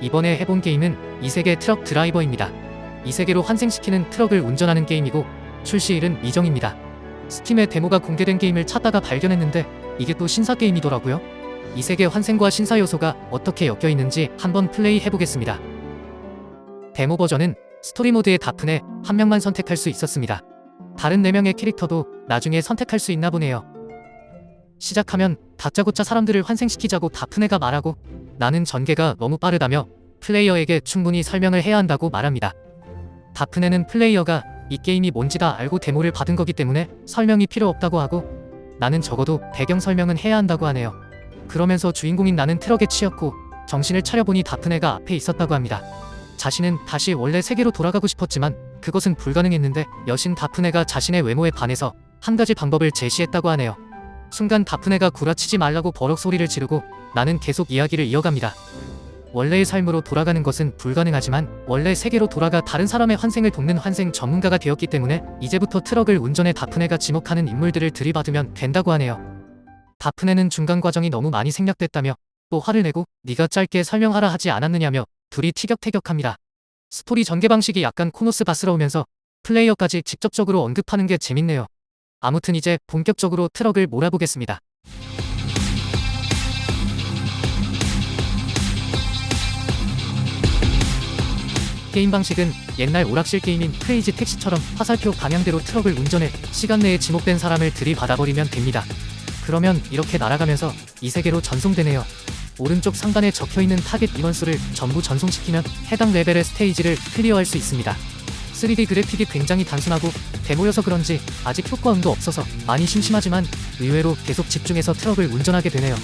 이번에 해본 게임은 이세계 트럭 드라이버입니다. 이세계로 환생시키는 트럭을 운전하는 게임이고 출시일은 미정입니다. 스팀에 데모가 공개된 게임을 찾다가 발견했는데 이게 또 신사 게임이더라고요. 이세계 환생과 신사 요소가 어떻게 엮여 있는지 한번 플레이 해보겠습니다. 데모 버전은 스토리 모드의 다프네 한 명만 선택할 수 있었습니다. 다른 4명의 캐릭터도 나중에 선택할 수 있나 보네요. 시작하면 다짜고짜 사람들을 환생시키자고 다프네가 말하고 나는 전개가 너무 빠르다며 플레이어에게 충분히 설명을 해야 한다고 말합니다. 다프네는 플레이어가 이 게임이 뭔지 다 알고 데모를 받은 거기 때문에 설명이 필요 없다고 하고 나는 적어도 배경 설명은 해야 한다고 하네요. 그러면서 주인공인 나는 트럭에 치였고 정신을 차려보니 다프네가 앞에 있었다고 합니다. 자신은 다시 원래 세계로 돌아가고 싶었지만 그것은 불가능했는데 여신 다프네가 자신의 외모에 반해서 한 가지 방법을 제시했다고 하네요. 순간 다프네가 구라치지 말라고 버럭 소리를 지르고 나는 계속 이야기를 이어갑니다. 원래의 삶으로 돌아가는 것은 불가능하지만 원래 세계로 돌아가 다른 사람의 환생을 돕는 환생 전문가가 되었기 때문에 이제부터 트럭을 운전해 다프네가 지목하는 인물들을 들이받으면 된다고 하네요. 다프네는 중간 과정이 너무 많이 생략됐다며 또 화를 내고 네가 짧게 설명하라 하지 않았느냐며 둘이 티격태격합니다. 스토리 전개 방식이 약간 코노스 바스러우면서 플레이어까지 직접적으로 언급하는 게 재밌네요. 아무튼 이제 본격적으로 트럭을 몰아보겠습니다. 게임 방식은 옛날 오락실 게임인 크레이지 택시처럼 화살표 방향대로 트럭을 운전해 시간 내에 지목된 사람을 들이받아버리면 됩니다. 그러면 이렇게 날아가면서 이 세계로 전송되네요. 오른쪽 상단에 적혀있는 타겟 인원수를 전부 전송시키면 해당 레벨의 스테이지를 클리어할 수 있습니다. 3D 그래픽이 굉장히 단순하고 데모여서 그런지 아직 효과음도 없어서 많이 심심하지만 의외로 계속 집중해서 트럭을 운전하게 되네요.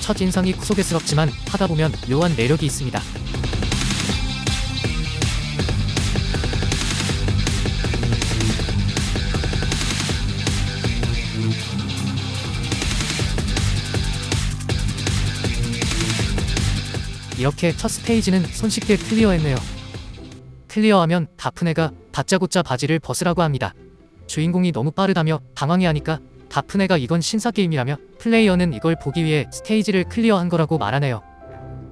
첫 인상이 구속스럽지만 하다 보면 묘한 매력이 있습니다. 이렇게 첫 스테이지는 손쉽게 클리어했네요. 클리어하면 다프네가 다짜고짜 바지를 벗으라고 합니다. 주인공이 너무 빠르다며 당황해하니까 다프네가 이건 신사 게임이라며 플레이어는 이걸 보기 위해 스테이지를 클리어한 거라고 말하네요.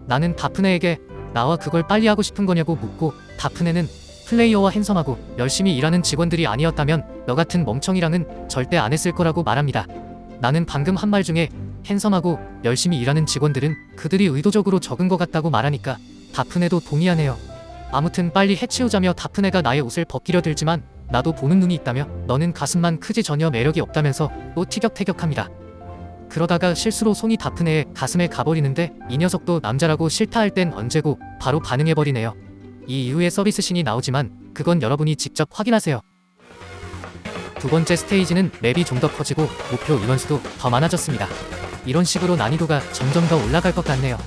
나는 다프네에게 나와 그걸 빨리 하고 싶은 거냐고 묻고 다프네는 플레이어와 핸섬하고 열심히 일하는 직원들이 아니었다면 너 같은 멍청이랑은 절대 안 했을 거라고 말합니다. 나는 방금 한 말 중에 핸섬하고 열심히 일하는 직원들은 그들이 의도적으로 적은 것 같다고 말하니까 다프네도 동의하네요. 아무튼 빨리 해치우자며 다프네가 나의 옷을 벗기려 들지만 나도 보는 눈이 있다며 너는 가슴만 크지 전혀 매력이 없다면서 또 티격태격합니다. 그러다가 실수로 손이 다프네의 가슴에 가버리는데 이 녀석도 남자라고 싫다 할 땐 언제고 바로 반응해버리네요. 이 이후에 서비스 신이 나오지만 그건 여러분이 직접 확인하세요. 두 번째 스테이지는 맵이 좀 더 커지고 목표 인원수도 더 많아졌습니다. 이런 식으로 난이도가 점점 더 올라갈 것 같네요.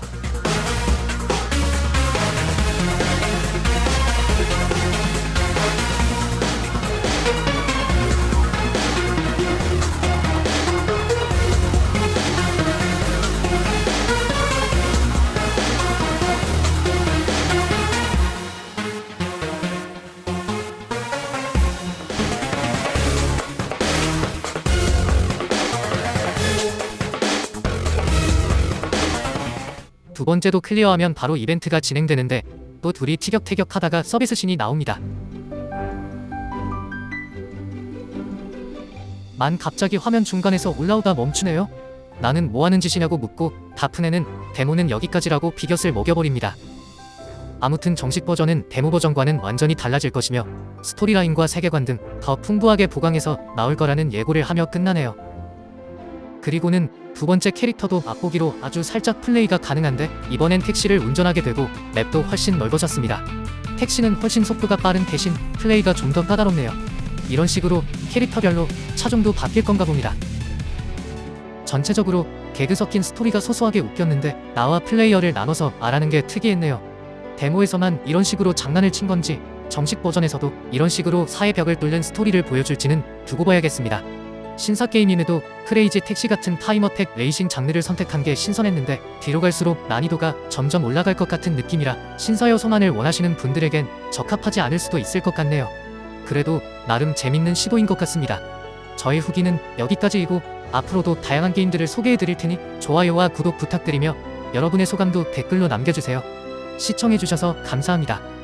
두 번째도 클리어하면 바로 이벤트가 진행되는데 또 둘이 티격태격 하다가 서비스 신이 나옵니다. 만 갑자기 화면 중간에서 올라오다 멈추네요. 나는 뭐 하는 짓이냐고 묻고 다프네는 데모는 여기까지라고 비곁을 먹여버립니다. 아무튼 정식 버전은 데모 버전과는 완전히 달라질 것이며 스토리라인과 세계관 등 더 풍부하게 보강해서 나올 거라는 예고를 하며 끝나네요. 그리고는 두 번째 캐릭터도 맛보기로 아주 살짝 플레이가 가능한데 이번엔 택시를 운전하게 되고 맵도 훨씬 넓어졌습니다. 택시는 훨씬 속도가 빠른 대신 플레이가 좀 더 까다롭네요. 이런 식으로 캐릭터별로 차종도 바뀔 건가 봅니다. 전체적으로 개그 섞인 스토리가 소소하게 웃겼는데 나와 플레이어를 나눠서 말하는 게 특이했네요. 데모에서만 이런 식으로 장난을 친 건지 정식 버전에서도 이런 식으로 사회 벽을 뚫는 스토리를 보여줄지는 두고 봐야겠습니다. 신사 게임임에도 크레이지 택시 같은 타임어택 레이싱 장르를 선택한 게 신선했는데 뒤로 갈수록 난이도가 점점 올라갈 것 같은 느낌이라 신사 요소만을 원하시는 분들에겐 적합하지 않을 수도 있을 것 같네요. 그래도 나름 재밌는 시도인 것 같습니다. 저의 후기는 여기까지이고 앞으로도 다양한 게임들을 소개해 드릴 테니 좋아요와 구독 부탁드리며 여러분의 소감도 댓글로 남겨주세요. 시청해주셔서 감사합니다.